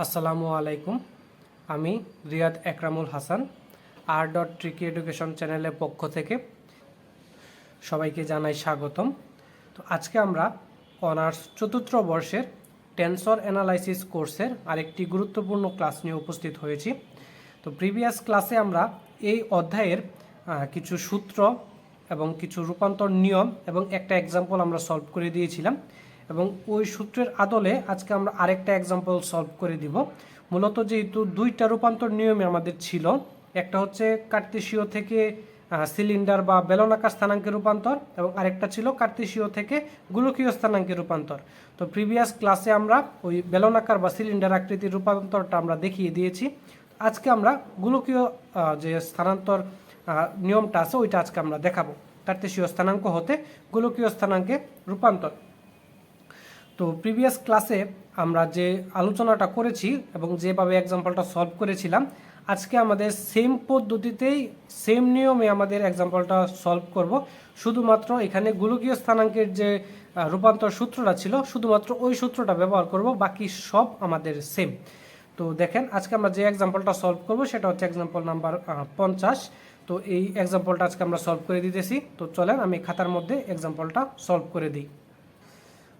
আসসালামু আলাইকুম। আমি রিয়াদ একরামুল হাসান আর ডট ট্রিকি এডুকেশন চ্যানেলের পক্ষ থেকে সবাইকে জানাই স্বাগতম। তো আজকে আমরা অনার্স চতুর্থ বর্ষের টেন্সর অ্যানালাইসিস কোর্সের আরেকটি গুরুত্বপূর্ণ ক্লাস নিয়ে উপস্থিত হয়েছি। তো প্রিভিয়াস ক্লাসে আমরা এই অধ্যায়ের কিছু সূত্র এবং কিছু রূপান্তর নিয়ম এবং একটা এক্সাম্পল আমরা সলভ করে দিয়েছিলাম। এবং ওই সূত্রের আদলে আজকে আমরা আরেকটা এক্সাম্পল সলভ করে দিব। মূলত যেহেতু দুইটা রূপান্তর নিয়মে আমাদের ছিল, একটা হচ্ছে কার্তেশীয় থেকে সিলিন্ডার বা বেলনাকার স্থানাঙ্কের রূপান্তর এবং আরেকটা ছিল কার্তেশীয় থেকে গোলকীয় স্থানাঙ্কের রূপান্তর। তো প্রিভিয়াস ক্লাসে আমরা ওই বেলনাকার বা সিলিন্ডার আকৃতির রূপান্তরটা আমরা দেখিয়ে দিয়েছি। আজকে আমরা গোলকীয় যে স্থানান্তর নিয়মটা আছে ওইটা আজকে আমরা দেখাবো। কার্তেশীয় স্থানাঙ্ক হতে গোলকীয় স্থানাঙ্কে রূপান্তর। তো প্রিভিয়াস ক্লাসে আমরা যে আলোচনাটা করেছি এবং যেভাবে এক্সাম্পলটা সলভ করেছিলাম, আজকে আমাদের সেম পদ্ধতিতেই সেম নিয়মে আমাদের এক্সাম্পলটা সলভ করব। শুধুমাত্র এখানে গোলকীয় স্থানাঙ্কের যে রূপান্তর সূত্রটা ছিল, শুধুমাত্র ওই সূত্রটা ব্যবহার করব, বাকি সব আমাদের সেম তো দেখেন, আজকে আমরা যে এক্সাম্পলটা সলভ করব, সেটা হচ্ছে এক্সাম্পল নাম্বার পঞ্চাশ। তো এই এক্সাম্পলটা আজকে আমরা সলভ করে দিতেছি। তো চলেন, আমি খাতার মধ্যে এক্সাম্পলটা সলভ করে দিই।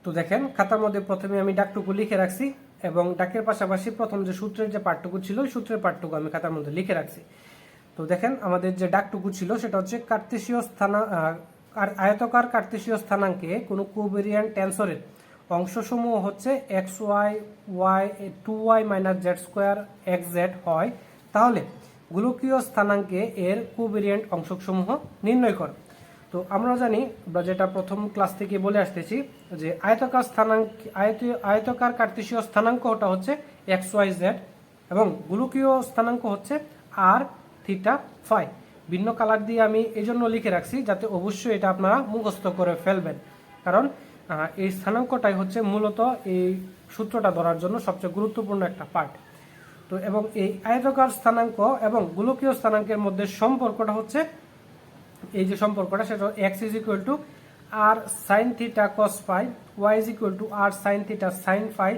তো দেখেন, খাতার মধ্যে প্রথমে আমি ডাকটুকু লিখে রাখছি এবং ডাকের পাশাপাশি প্রথম যে সূত্রের যে পাঠটুকু ছিল, ওই সূত্রের পাঠটুকু আমি খাতার মধ্যে লিখে রাখছি। তো দেখেন, আমাদের যে ডাকটুকু ছিল, সেটা হচ্ছে কার্তেশীয় স্থানা আর- আয়তকার কার্তেশীয় স্থানাঙ্কে কোনো কোভেরিয়ান টেন্সরের অংশসমূহ হচ্ছে X Y Y, two Y minus Z square, X Z হয়। তাহলে গোলকীয় স্থানাঙ্কে এর কোভেরিয়েন্ট অংশসমূহ নির্ণয় করো। তো আমরা জানি, আমরা যেটা প্রথম ক্লাস থেকে বলে আসতেছি যে আয়তকার স্থানাঙ্ক, আয়ত, আয়তকার কার্তেশীয় স্থানাঙ্কটা হচ্ছে এক্স ওয়াই জেড এবং গোলকীয় স্থানাঙ্ক হচ্ছে আর থিটা ফাই। ভিন্ন কালার দিয়ে আমি এই জন্য লিখে রাখছি যাতে অবশ্যই এটা আপনারা মুখস্থ করে ফেলবেন। কারণ এই স্থানাঙ্কটাই হচ্ছে মূলত এই সূত্রটা ধরার জন্য সবচেয়ে গুরুত্বপূর্ণ একটা পার্ট তো এবং এই আয়তকার স্থানাঙ্ক এবং গোলকীয় স্থানাঙ্কের মধ্যে সম্পর্কটা হচ্ছে এই যে সম্পর্কটা, সেটা X is equal to R sine theta cos phi Y is equal to R sine theta sine phi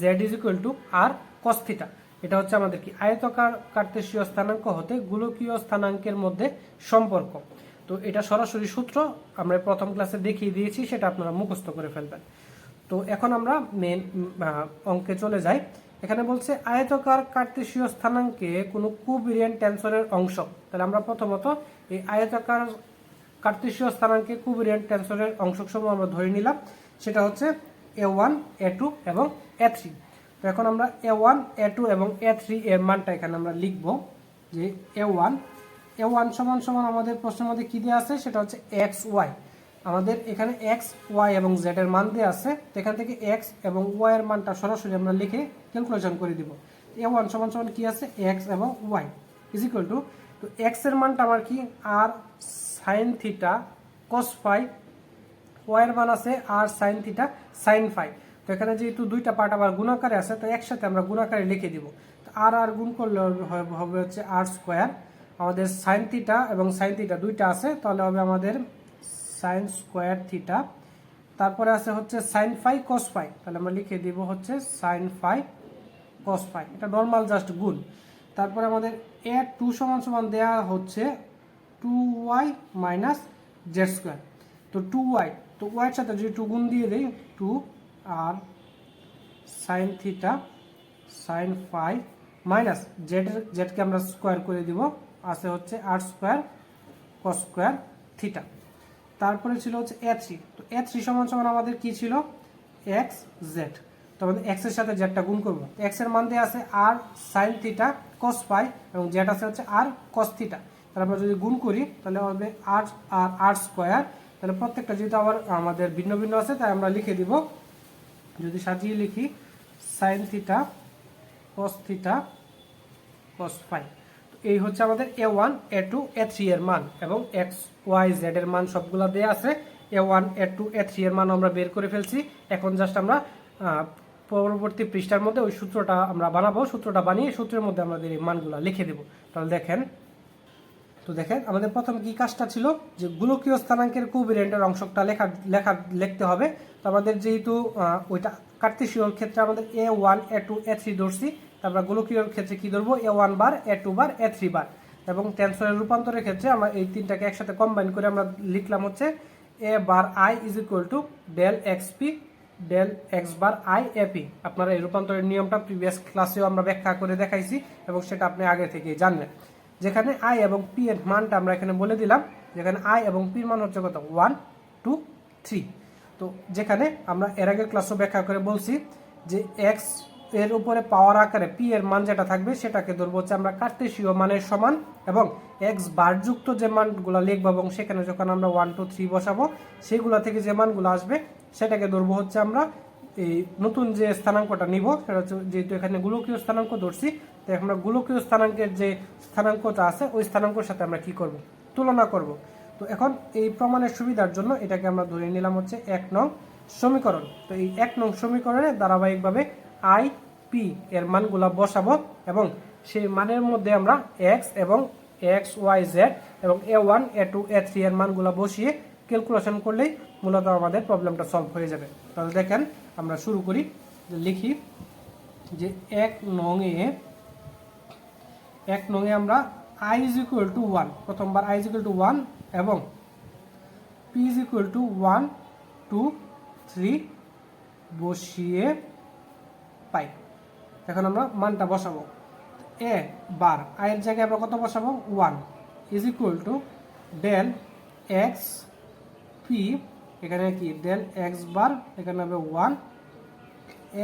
Z is equal to R cos theta এটা হচ্ছে আমাদের কি? আয়তকার কার্তেশীয় স্থানাঙ্ক হতে গোলকীয় স্থানাঙ্কের মধ্যে সম্পর্ক। তো এটা সরাসরি সূত্র আমরা প্রথম ক্লাসে দেখিয়ে দিয়েছি, সেটা আপনারা মুখস্থ করে ফেলবেন। তো এখন আমরা মেন অঙ্কে চলে যাই। এখানে বলছে, আয়তকার কার্তেশীয় স্থানাঙ্কে কোনো কুবিরিয়ান টেন্সরের অংশ। তাহলে আমরা প্রথমত এই আয়তকার কার্তেশীয় স্থানাঙ্কে কুবিরিয়ান টেন্সরের অংশসমূহ আমরা ধরে নিলাম। সেটা হচ্ছে এ ওয়ান, এ টু এবং এ থ্রি। তো এখন আমরা এ ওয়ান, এ টু এবং এ থ্রি এর মানটা এখানে আমরা লিখব যে এ ওয়ান এ ওয়ান সমান সমান আমাদের প্রশ্নের মধ্যে কী দেওয়া আছে? সেটা হচ্ছে এক্স ওয়াই। আমাদের এখানে এক্স ওয়াই এবং জেড এর মান দেওয়া আছে, তো এখান থেকে এক্স এবং ওয়াই এর মানটা সরাসরি আমরা লিখে ক্যালকুলেশন করে দিব। এ ওয়ান সমান সমান কি আছে? এক্স এবং ওয়াই ইজ ইকুয়াল টু তো এক্সের মানটা আমার কি? R sine theta cos phi Y এর মান আছে R sine theta sine phi তো এখানে যেহেতু দুইটা পার্ট আবার গুণাকারে আছে, তো একসাথে আমরা গুণাকারে লিখে দিব। তো আর আর গুণ করলে হবে হচ্ছে আর স্কোয়ার আমাদের সাইন থিটা এবং সাইন থিটা দুইটা আছে, তাহলে হবে আমাদের সাইন স্কোয়ার থিটা তারপরে আছে হচ্ছে সাইন ফাই কস ফাই তাহলে আমরা লিখে দিব হচ্ছে সাইন ফাই কস ফাই এটা নর্মাল জাস্ট গুণ তারপরে আমাদের এ টু সমান সমান দেওয়া হচ্ছে two Y minus Z square তো টু ওয়াই তো ওয়াইয়ের সাথে যদি টু গুণ দিয়ে দিই two R sine theta sine phi minus Z জেডকে আমরা স্কোয়ার করে দিব। আছে হচ্ছে R square cos square theta তারপরে ছিল হচ্ছে এ থ্রি তো এ থ্রি সমান সমান আমাদের কি ছিল? এক্স জেড তো আমাদের এক্সের সাথে জেডটা গুণ করব। এক্সের মান দিয়ে আছে আর সাইন থিটা কস পাই এবং জেড আছে হচ্ছে আর কস থিটা তাহলে আমরা যদি গুণ করি, তাহলে হবে আর আর আর স্কোয়ার তাহলে প্রত্যেকটা যেহেতু আবার আমাদের ভিন্ন ভিন্ন আছে, তাই আমরা লিখে দিব। যদি সাজিয়ে লিখি sine theta cos theta cos phi এই হচ্ছে আমাদের A one A two A three এর মান এবং এক্স ওয়াই জেড এর মান সবগুলো দেওয়া আছে। A one A two A three এর মান আমরা বের করে ফেলছি। এখন জাস্ট আমরা পরবর্তী পৃষ্ঠার মধ্যে ওই সূত্রটা আমরা বানাবো, সূত্রটা বানিয়ে সূত্রের মধ্যে আমাদের এই মানগুলো লিখে দেব। তাহলে দেখেন, তো দেখেন, আমাদের প্রথম কি কাজটা ছিল? যে গোলকীয় স্থানাঙ্কের কোভিরিয়েন্টের অংশটা লেখা লেখা, লিখতে হবে। তো আমাদের যেহেতু ওইটা কার্তেশীয়র ক্ষেত্রে আমাদের A one A two A three ধরছি তারপর গোলকীয়র ক্ষেত্রে কি ধরবো? A one bar A two bar A three bar এবং টেনশনের রূপান্তরের ক্ষেত্রে আমরা এই তিনটাকে একসাথে কম্বাইন করে আমরা লিখলাম হচ্ছে A bar I is equal to del X P del X bar I AP আপনারা এই রূপান্তরের নিয়মটা প্রিভিয়াস ক্লাসেও আমরা ব্যাখ্যা করে দেখাইছি এবং সেটা আপনি আগে থেকেই জানবেন যেখানে আই এবং পি এর মানটা আমরা এখানে বলে দিলাম, যেখানে আই এবং পির মান হচ্ছে কত? ওয়ান টু থ্রি তো যেখানে আমরা এর আগের ক্লাসও ব্যাখ্যা করে বলছি যে এক্স এর উপরে পাওয়ার আকারে পি এর মান যেটা থাকবে সেটাকে ধরবো হচ্ছে আমরা কার্তেশীয় মানের সমান এবং এক্স বারযুক্ত যে মানগুলো লিখব এবং সেখানে যখন আমরা ওয়ান টু থ্রি বসাবো, সেগুলো থেকে যে মানগুলো আসবে, সেটাকে ধরবো হচ্ছে আমরা এই নতুন যে স্থানাঙ্কটা নিব, সেটা হচ্ছে যেহেতু এখানে গোলকীয় স্থানাঙ্ক ধরছি, তাই আমরা গোলকীয় স্থানাঙ্কের যে স্থানাঙ্কটা আছে, ওই স্থানাঙ্কের সাথে আমরা কি করব? তুলনা করব। তো এখন এই প্রমাণের সুবিধার জন্য এটাকে আমরা ধরে নিলাম হচ্ছে এক নং সমীকরণ। তো এই এক নং সমীকরণে ধারাবাহিকভাবে আই পি এর মানগুলা বসাবো এবং সেই মানের মধ্যে আমরা এক্স এবং এক্স ওয়াই জেড এবং A one A two A three এর মানগুলা বসিয়ে ক্যালকুলেশন করলেই মূলত আমাদের প্রবলেমটা সলভ হয়ে যাবে। তাহলে দেখেন আমরা শুরু করি, লিখি যে এক নংয়ে এক নংয়ে আমরা I is equal to one প্রথমবার I is equal to one এবং P is equal to one two three বসিয়ে পাই। এখন আমরা মানটা বসাবো। এ বার আয়ের জায়গায় আমরা কত বসাবো? One. Is equal to del X P, এখানে কি? ডেল এক্স বার, এখানে হবে one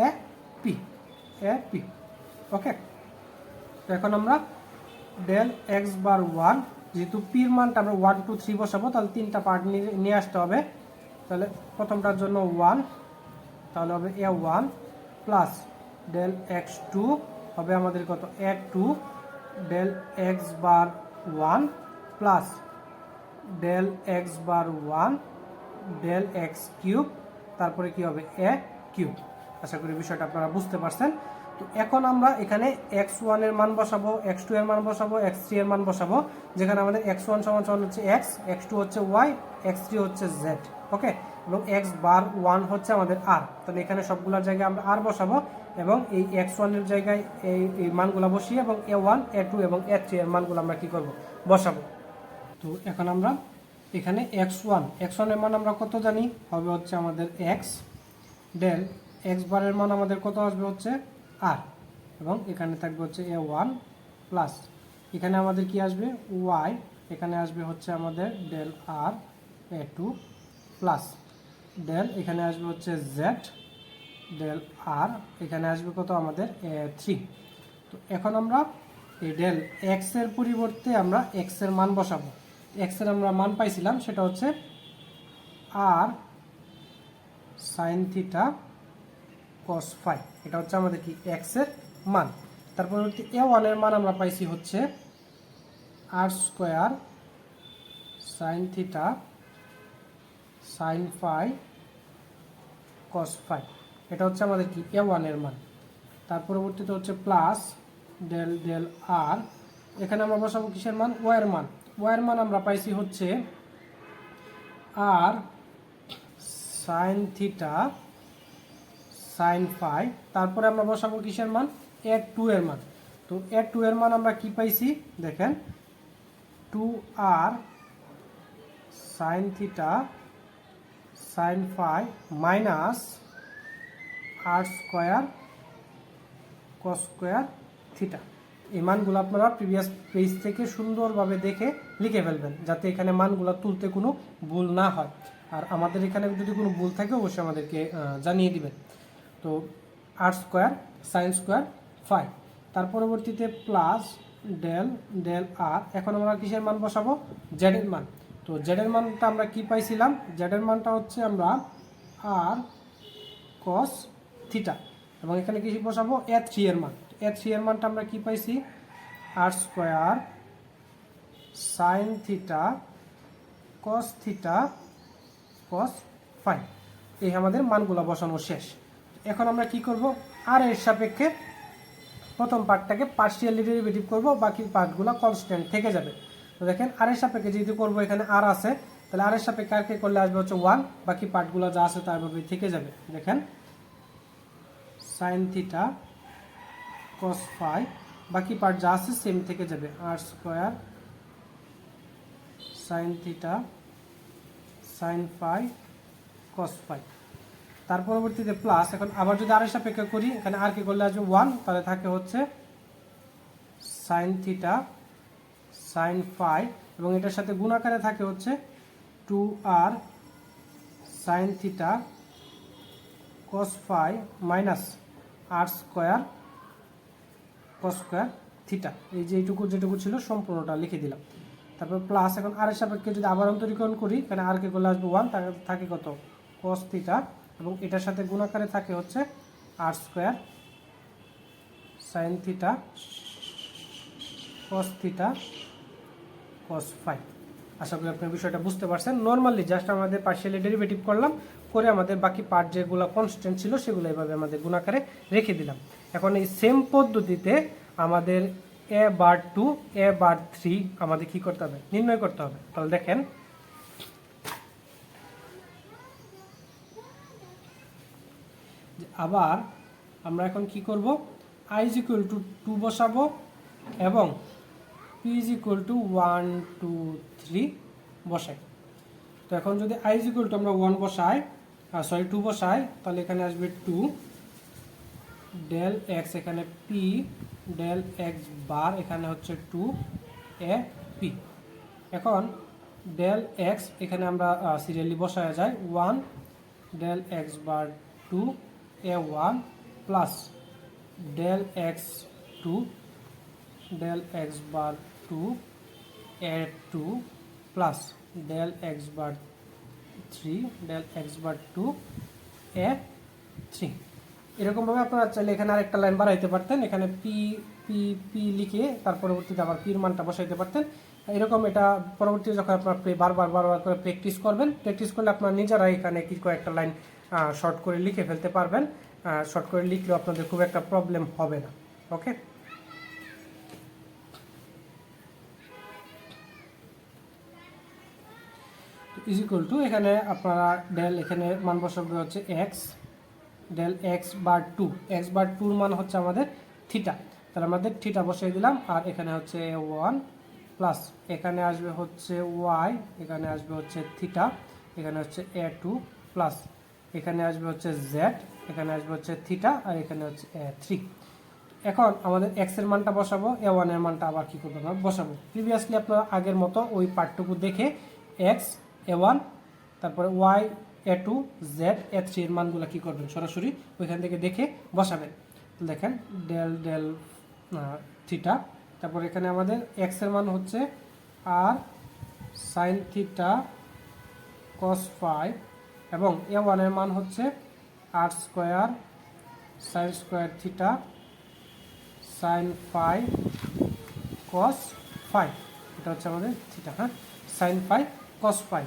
A P A P. Okay? তো এখন আমরা ডেল এক্স বার ওয়ান, যেহেতু পির মানটা আমরা ওয়ান, টু, থ্রি বসাবো, তাহলে তিনটা পার্ট নিয়ে আসতে হবে। তাহলে প্রথমটার জন্য ওয়ান, তাহলে হবে A one, plus del X two হবে আমাদের কত? A two del X bar one plus del X bar one del X cube তারপরে কি হবে? এ কিউব আশা করি বিষয়টা আপনারা বুঝতে পারছেন। তো এখন আমরা এখানে এক্স ওয়ানের মান বসাবো এক্স টু এর মান বসাবো এক্স থ্রি এর মান বসাবো, যেখানে আমাদের এক্স ওয়ান সমান সমান হচ্ছে এক্স এক্স টু হচ্ছে ওয়াই এক্স থ্রি হচ্ছে জেড ওকে এবং এক্স বার ওয়ান হচ্ছে আমাদের আর তাহলে এখানে সবগুলোর জায়গায় আমরা আর বসাবো এবং এই এক্স ওয়ানের জায়গায় এই এই মানগুলো বসিয়ে এবং এ ওয়ান এ টু এবং এ থ্রি এর মানগুলো আমরা কী করব? বসাবো। তো এখন আমরা এখানে এক্স ওয়ান এক্স ওয়ানের মান আমরা কত জানি? হবে হচ্ছে আমাদের এক্স ডেল এক্স বারের মান আমাদের কত আসবে হচ্ছে আর এবং এখানে থাকবে হচ্ছে এ ওয়ান প্লাস এখানে আমাদের কি আসবে? ওয়াই এখানে আসবে হচ্ছে আমাদের del R A two plus del এখানে আসবে হচ্ছে জেড ডেল আর এখানে আসবে কত আমাদের থ্রি তো এখন আমরা এই ডেল এক্সের পরিবর্তে আমরা এক্সের মান বসাবো। এক্সের আমরা মান পাইছিলাম, সেটা হচ্ছে R sine theta cos phi এটা হচ্ছে আমাদের কি এক্সের মান। তার পরবর্তী এ ওয়ানের মান আমরা পাইছি হচ্ছে R square sine theta sine phi cos phi এটা হচ্ছে আমাদের কি? এ ওয়ানের মান। তার পরবর্তীতে হচ্ছে প্লাস ডেল ডেল আর এখানে আমরা বসাবো কিসের মান? ওয়ের মান। ওয়ের মান আমরা পাইছি হচ্ছে R sine theta sine phi তারপরে আমরা বসাবো কিসের মান? এ টু এর মান। তো এ টু এর মান আমরা কি পাইছি? দেখেন two R sine theta sine phi minus R square cos square theta এই মানগুলো আপনারা প্রিভিয়াস পেজ থেকে সুন্দরভাবে দেখে লিখে ফেলবেন, যাতে এখানে মানগুলো তুলতে কোনো ভুল না হয়। আর আমাদের এখানে যদি কোনো ভুল থাকে, অবশ্যই আমাদেরকে জানিয়ে দিবেন। তো R square sine square five তার পরবর্তীতে প্লাস ডেল ডেল আর এখন আমরা কিসের মান বসাবো? জেডের মান। তো জেডের মানটা আমরা কি পাইছিলাম? জেডের মানটা হচ্ছে আমরা আর কস থিটা এবং এখানে কি বসাবো? এ থ্রি এর মান। এ থ্রি এর মানটা আমরা কি পাইছি? R square sine theta cos theta cos five এই আমাদের মানগুলো বসানো শেষ। এখন আমরা কি করব? আর এর সাপেক্ষে প্রথম পার্টটাকে পার্শিয়ালি ডেরিভেটিভ করব, বাকি পার্টগুলো কনস্ট্যান্ট থেকে যাবে। তো দেখেন আর সাপেক্ষে যেহেতু করব এখানে আর আছে, তাহলে আর সাপেক্ষে আর কে করলে আসবে হচ্ছে ওয়ান বাকি পার্টগুলো যা আছে তার ভাবে থেকে যাবে। দেখেন সাইন থিটা কস ফাই বাকি পার্ট যা আছে সেম থেকে যাবে। R square sine theta sine phi cos phi তার পরবর্তীতে প্লাস এখন আবার যদি আর এর সাপেক্ষে করি, এখানে আর কে করলে আসবে ওয়ান তাহলে থাকে হচ্ছে সাইন থিটা সাইন ফাই এবং এটার সাথে গুণাকারে থাকে হচ্ছে two R sine theta cos phi minus R square cos square theta এই যে এইটুকু যেটুকু ছিল সম্পূর্ণটা লিখে দিলাম। তারপর প্লাস এখন আর এর সাপেক্ষে যদি আবার অন্তরীকরণ করি এখানে আর কে করলে আসবে ওয়ান থাকে কত? কস থিটা এবং এটার সাথে গুণাকারে থাকে হচ্ছে R square sine theta cos theta cos phi আশা করি আপনার বিষয়টা বুঝতে পারছেন। নর্মালি জাস্ট আমাদের পার্সিয়ালি ডেরিভেটিভ করলাম, করে আমাদের বাকি পার্ট যেগুলো কনস্ট্যান্ট ছিল সেগুলো এভাবে আমাদের গুণাকারে রেখে দিলাম। এখন এই সেম পদ্ধতিতে আমাদের এ বার টু এ বার থ্রি আমাদের কি করতে হবে? নির্ণয় করতে হবে। তাহলে দেখেন আবার আমরা এখন কি করব? I is equal to two বসাবো এবং P is equal to one two three বসাই। তো এখন যদি আই ইজ ইকুয়াল টু আমরা ওয়ান বসাই সরি টু বসাই, তাহলে এখানে আসবে টু ডেল এক্স এখানে পি ডেল এক্স বার এখানে হচ্ছে টু এ পি এখন ডেল এক্স এখানে আমরা সিরিয়ালি বসায় যায় one del X bar two A one plus del X two del x bar 2 a 2 plus del x bar 3 del x bar 2 a 3 এরকমভাবে আপনারা চাইলে এখানে আরেকটা লাইন বাড়াইতে পারতেন। এখানে পি পি পি লিখে তার পরবর্তীতে আবার পির মানটা বসাইতে পারতেন। এরকম এটা পরবর্তীতে যখন আপনার প্লে বারবার বারবার করে প্র্যাকটিস করবেন প্র্যাকটিস করলে আপনার নিজেরা এখানে কি কয়েকটা লাইন শর্ট করে লিখে ফেলতে পারবেন। শর্ট করে লিখলেও আপনাদের খুব একটা প্রবলেম হবে না। ওকে ইজ ইকুয়াল টু এখানে আপনারা ডেল এখানে মান বসাবে হচ্ছে X del X bar two X bar টুর মান হচ্ছে আমাদের থিটা তাহলে আমাদের থিটা বসিয়ে দিলাম, আর এখানে হচ্ছে ওয়ান প্লাস এখানে আসবে হচ্ছে ওয়াই এখানে আসবে হচ্ছে থিটা এখানে হচ্ছে এ টু প্লাস এখানে আসবে হচ্ছে জেড এখানে আসবে হচ্ছে থিটা আর এখানে হচ্ছে এ থ্রি এখন আমাদের এক্সের মানটা বসাবো এ ওয়ানের মানটা আবার কী করব আমরা বসাবো। প্রিভিয়াসলি আপনারা আগের মতো ওই পার্টটুকু দেখে এক্স এ ওয়ান তারপরে Y A two Z A three এর মানগুলো কী করবেন? সরাসরি ওইখান থেকে দেখে বসাবেন। দেখেন ডেল ডেল থিটা তারপর এখানে আমাদের এক্সের মান হচ্ছে R sine theta cos five এবং এ ওয়ানের মান হচ্ছে R square sine square theta sine five cos five এটা হচ্ছে আমাদের থিটা হ্যাঁ? সাইন ফাইভ কস ফাইভ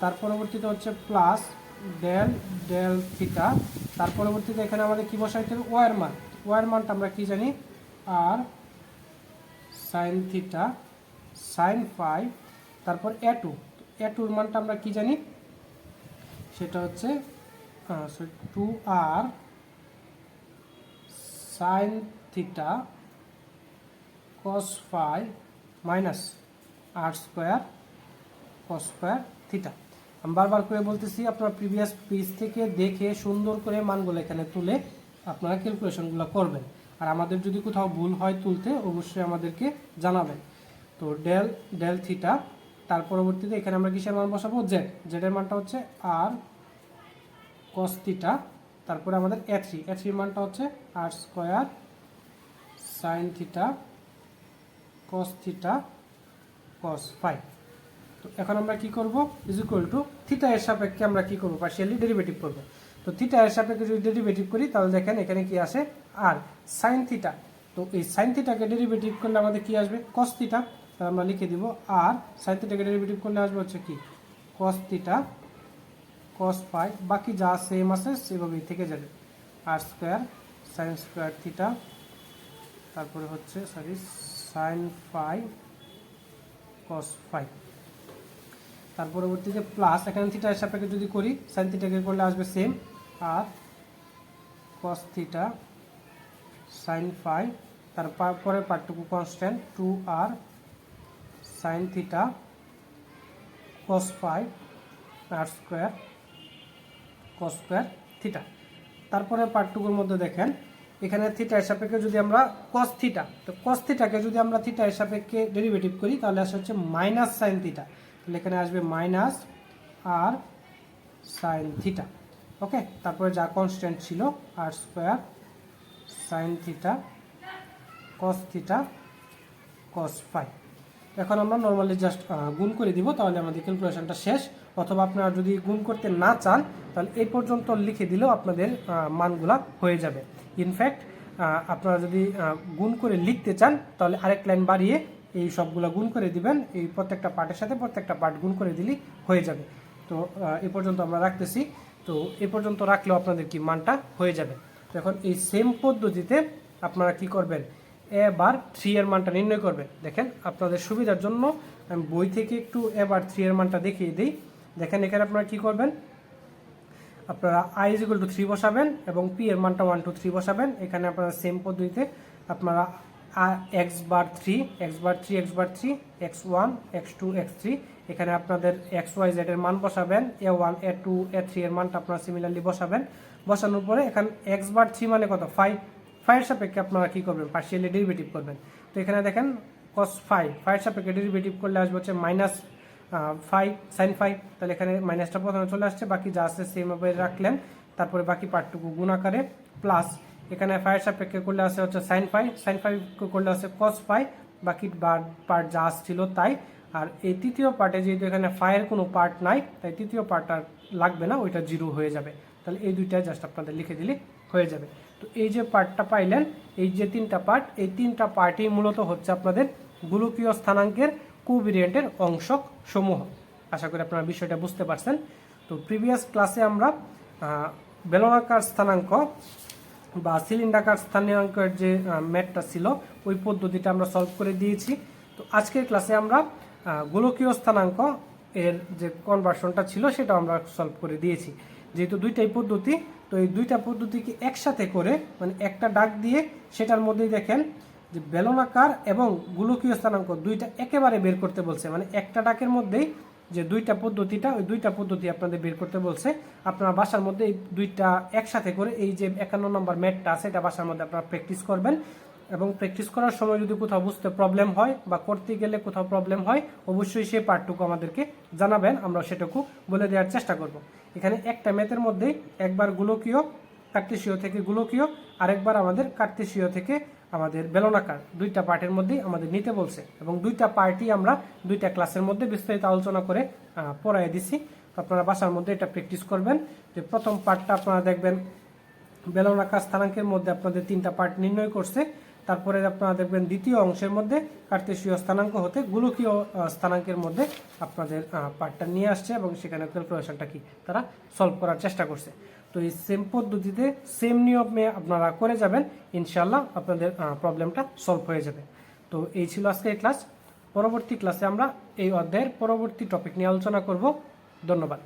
তার পরবর্তীতে হচ্ছে প্লাস ডেল ডেল থিটা তার পরবর্তীতে এখানে আমাদের কী বসাইতে হবে? ওয়ার মান। ওয়ার মানটা আমরা কি জানি? R sine theta sine five তারপর এ টু এ টুর মানটা আমরা কি জানি? সেটা হচ্ছে two R sine theta cos five minus R square cos square theta আমি বারবার করে বলতেছি, আপনার প্রিভিয়াস পেজ থেকে দেখে সুন্দর করে মানগুলো এখানে তুলে আপনারা ক্যালকুলেশনগুলো করবেন। আর আমাদের যদি কোথাও ভুল হয় তুলতে, অবশ্যই আমাদেরকে জানাবেন। তো ডেল ডেল থিটা তার পরবর্তীতে এখানে আমরা কিসের মান বসাবো? জেড জেডের মানটা হচ্ছে আর কস থিটা তারপরে আমাদের এ থ্রি এ থ্রির মানটা হচ্ছে R square sine theta cos theta cos five তো এখন আমরা কি করব? ইজ ইকুয়াল টু থিটা এর সাপেক্ষে আমরা কি করব? পার্শিয়ালি ডেরিভেটিভ করব। তো থিটা এর সাপেক্ষে যদি ডেরিভেটিভ করি, তাহলে দেখেন এখানে কি আসে আর সাইন থিটা তো এই সাইন থিটাকে ডেরিভেটিভ করলে আমাদের কি আসবে? কস থিটা তাহলে আমরা লিখে দিব আর সাইন থিটাকে ডেরিভেটিভ করলে আসবে হচ্ছে কি? কস থিটা কস ফাইভ বাকি যা সেম আছে, সেভাবেই থেকে যাবে। R square sine square theta তারপরে হচ্ছে sorry sine five cos five তার পরবর্তীতে প্লাস এখানে থিটার সাপেক্ষে যদি করি সাইন থিটাকে করলে আসবে same r cos theta sine five তারপরে পার্টটুকু constant two r sine theta cos five r square cos square theta তারপরে পার্টটুকুর মধ্যে দেখেন, এখানে থিটা এর সাপেক্ষে যদি আমরা কস থিটা তো কস থিটাকে যদি আমরা থিটা এর সাপেক্ষে ডেরিভেটিভ করি, তাহলে আসে হচ্ছে মাইনাস সাইন থিটা তাহলে আসবে minus r sine theta okay তারপরে যা কনস্ট্যান্ট ছিল r square sine theta cos theta cos five এখন আমরা নর্মালি জাস্ট গুণ করে দিব, তাহলে আমাদের ক্যালকুলেশনটা শেষ। অথবা আপনারা যদি গুণ করতে না চান, তাহলে এই পর্যন্ত লিখে দিলেও আপনাদের মানগুলা হয়ে যাবে। ইনফ্যাক্ট আপনারা যদি গুণ করে লিখতে চান, তাহলে আরেক লাইন বাড়িয়ে এই সবগুলো গুণ করে দিবেন, এই প্রত্যেকটা পার্টের সাথে প্রত্যেকটা পার্ট গুণ করে দিলেই হয়ে যাবে। তো এ পর্যন্ত আমরা রাখতেছি। তো, এ পর্যন্ত রাখলেও আপনাদের কি মানটা হয়ে যাবে? তো এখন এই সেম পদ্ধতিতে আপনারা কি করবেন? এ এবার থ্রি এর মানটা নির্ণয় করবেন। দেখেন, আপনাদের সুবিধার জন্য আমি বই থেকে একটু এবার থ্রি এর মানটা দেখিয়ে দিই। দেখেন, এখানে আপনারা কি করবেন? আপনারা i is equal to three বসাবেন এবং পি এর মানটা ওয়ান টু থ্রি বসাবেন। এখানে আপনারা সেম পদ্ধতিতে আপনারা x bar three x bar three x bar three x one x two x three এখানে আপনাদের এক্স ওয়াই জেড এর মান বসাবেন a one a two a three এর মানটা আপনারা সিমিলারলি বসাবেন। বসানোর পরে এখানে এক্স বার থ্রি মানে কত? ফাইভ ফাইভের সাপেক্ষে আপনারা কী করবেন? পার্সিয়ালি ডেরিভেটিভ করবেন। তো এখানে দেখেন কস ফাইভ ফাইভের সাপেক্ষে ডেরিভেটিভ করলে আসবে হচ্ছে মাইনাস ফাইভ সাইন ফাইভ তাহলে এখানে মাইনাসটা প্রথমে চলে আসছে, বাকি যা আছে সেমভাবে রাখলেন। তারপরে বাকি পার্টটুকু গুণ আকারে প্লাস এখানে ফাইভ সাপেক্ষে করলে আসে হচ্ছে সাইন ফাইভ সাইন ফাইভ করলে আসে কস ফাইভ বাকি পার্ট যা ছিল তাই। আর এই তৃতীয় পার্টে যেহেতু এখানে ফাইয়ের কোনো পার্ট নাই, তাই তৃতীয় পার্ট আর লাগবে না, ওইটা জিরো হয়ে যাবে। তাহলে এই দুইটা জাস্ট আপনাদের লিখে দিলে হয়ে যাবে। তো এই যে পার্টটা পাইলেন, এই যে তিনটা পার্ট এই তিনটা পার্টই মূলত হচ্ছে আপনাদের গোলকীয় স্থানাঙ্কের কোভিরিয়েন্টের অংশ সমূহ। আশা করি আপনারা বিষয়টা বুঝতে পারছেন। তো প্রিভিয়াস ক্লাসে আমরা বেলনাকার স্থানাঙ্ক বা সিলিন্ডাকার স্থানাঙ্কের যে ম্যাটটা ছিল, ওই পদ্ধতিটা আমরা সলভ করে দিয়েছি। তো আজকের ক্লাসে আমরা গোলকীয় স্থানাঙ্ক এর যে কনভার্সনটা ছিল সেটা আমরা সলভ করে দিয়েছি। যেহেতু দুইটাই পদ্ধতি, তো এই দুইটা পদ্ধতিকে একসাথে করে মানে একটা ডাক দিয়ে সেটার মধ্যেই দেখেন যে বেলনাকার এবং গোলকীয় স্থানাঙ্ক দুইটা একেবারে বের করতে বলছে। মানে একটা ডাকের মধ্যেই যে দুইটা পদ্ধতিটা, ওই দুইটা পদ্ধতি আপনাদের বের করতে বলছে। আপনারা বাসার মধ্যে এই দুইটা একসাথে করে এই যে একান্ন নম্বর ম্যাটটা আছে, এটা বাসার মধ্যে আপনারা প্র্যাকটিস করবেন। এবং প্র্যাকটিস করার সময় যদি কোথাও বুঝতে প্রবলেম হয় বা করতে গেলে কোথাও প্রবলেম হয়, অবশ্যই সেই পার্টটুকু আমাদেরকে জানাবেন। আমরা সেটুকু বলে দেওয়ার চেষ্টা করব। এখানে একটা ম্যাথের মধ্যেই একবার গোলকীয় কার্তেশীয় থেকে গোলকীয়, আরেকবার আমাদের কার্তেশীয় থেকে আমাদের বেলনাকার দুইটা পার্টের মধ্যেই আমাদের নিতে বলছে এবং দুইটা পার্টি আমরা দুইটা ক্লাসের মধ্যে বিস্তারিত আলোচনা করে পড়ায় দিছি। আপনারা বাসার মধ্যে এটা প্র্যাকটিস করবেন। যে প্রথম পার্টটা আপনারা দেখবেন, বেলনাকার স্থানাঙ্কের মধ্যে আপনাদের তিনটা পার্ট নির্ণয় করছে। তারপরে আপনারা দেখবেন দ্বিতীয় অংশের মধ্যে কার্তেশীয় স্থানাঙ্ক হতে গোলকীয় স্থানাঙ্কের মধ্যে আপনাদের পার্টটা নিয়ে আসছে এবং সেখানে ক্যালকুলেশনটা কি তারা সলভ করার চেষ্টা করছে। তো এই সেম পদ্ধতিতে সেম নিয়মে আপনারা করে যাবেন ইনশাল্লাহ আপনাদের প্রবলেমটা সলভ হয়ে যাবে। তো এই ছিল আজকের ক্লাস পরবর্তী ক্লাসে আমরা এই অধ্যায়ের পরবর্তী টপিক নিয়ে আলোচনা করব। ধন্যবাদ।